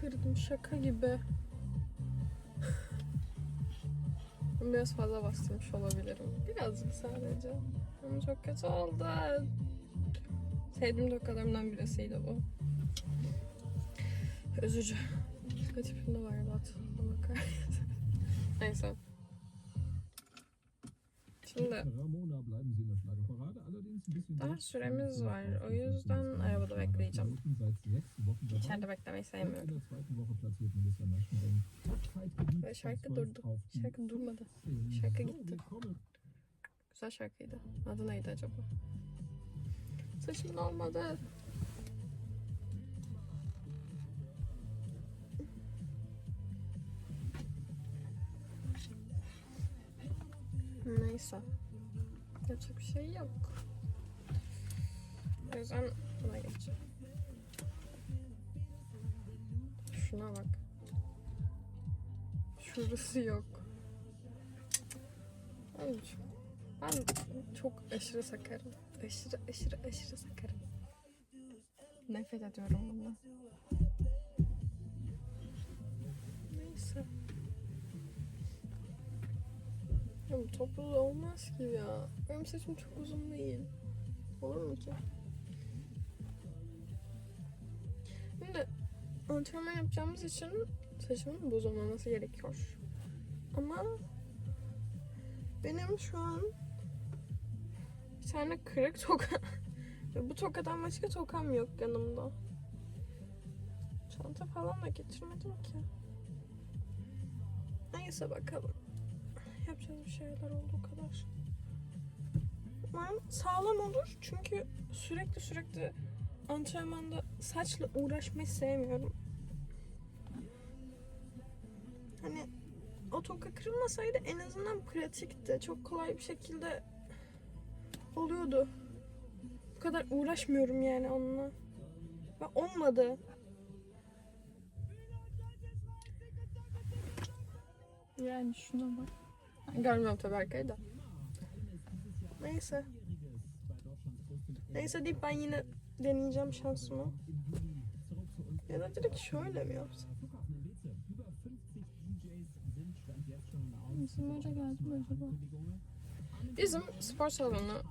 kırdım şaka gibi. Biraz fazla bastırmış olabilirim. Birazcık sadece. Ama çok kötü oldu. Sevdiğim dokularımdan birisiydi bu. Üzücü. Tipimde var kahretsin. Neyse. Bisschen daha süremiz var. O yüzden arabada bekleyeceğim. İçeride beklemeyi sevmiyorum. Ve şarkı von 12 durdu. Şarkı durmadı. 10. Şarkı gitti. Güzel şarkıydı. Adı neydi acaba? Saçımın olmadı. Neyse. Yapacak bir şey yok. O yüzden buna geçeceğim. Şuna bak. Şurası yok. Çok, ben çok aşırı sakarım. Aşırı aşırı aşırı sakarım. Nefret ediyorum bundan. Neyse. Bu toplu olmaz ki ya. Benim saçım çok uzun değil. Olur mu ki? Şimdi antrenman yapacağımız için saçımın bozulmaması gerekiyor. Ama benim şu an bir tane kırık toka bu tokadan başka tokam yok yanımda. Çanta falan da getirmedim ki. Neyse bakalım. Yapacağız bir şeyler olduğu kadar. Umarım sağlam olur çünkü sürekli sürekli antrenmanda saçla uğraşmayı sevmiyorum. Hani o toka kırılmasaydı en azından pratikti. Çok kolay bir şekilde oluyordu. Bu kadar uğraşmıyorum yani onunla. Ve olmadı. Yani şuna bak. Görmüyorum tabii arkayı da. Neyse. Neyse deyip ben yine deneyeceğim şansımı. Ya da direkt şöyle mi yapsam? Bizim hoca geldi mi acaba? Bizim spor salonu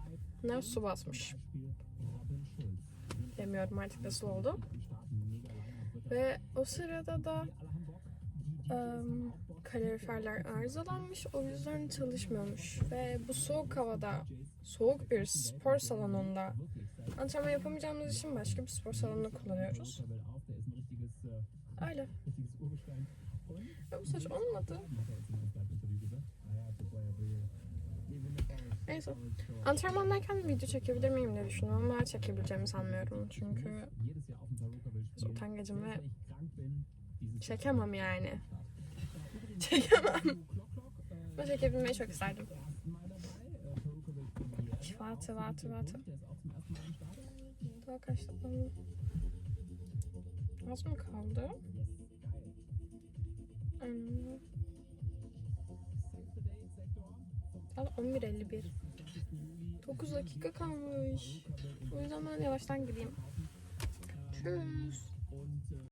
ne su basmış. Bilmiyorum artık nasıl oldu. Ve o sırada da em, kaloriferler arızalanmış. O yüzden çalışmıyormuş. Ve bu soğuk havada, soğuk bir spor salonunda antrenman yapamayacağımız için başka bir spor salonunu kullanıyoruz. Öyle. Ve bu saç olmadı. Neyse. Antrenmandayken video çekebilir miyim diye düşünüyorum ama çekebileceğimi sanmıyorum. Çünkü utangacım ve çekemem yani. Çekemem. Ama çekebilmeyi çok isterdim. Warte, warte, warte. Daha kaç dakika? Az mı kaldı? Saat 11.51. 9 dakika kalmış. O yüzden ben yavaştan gideyim. Tschüss.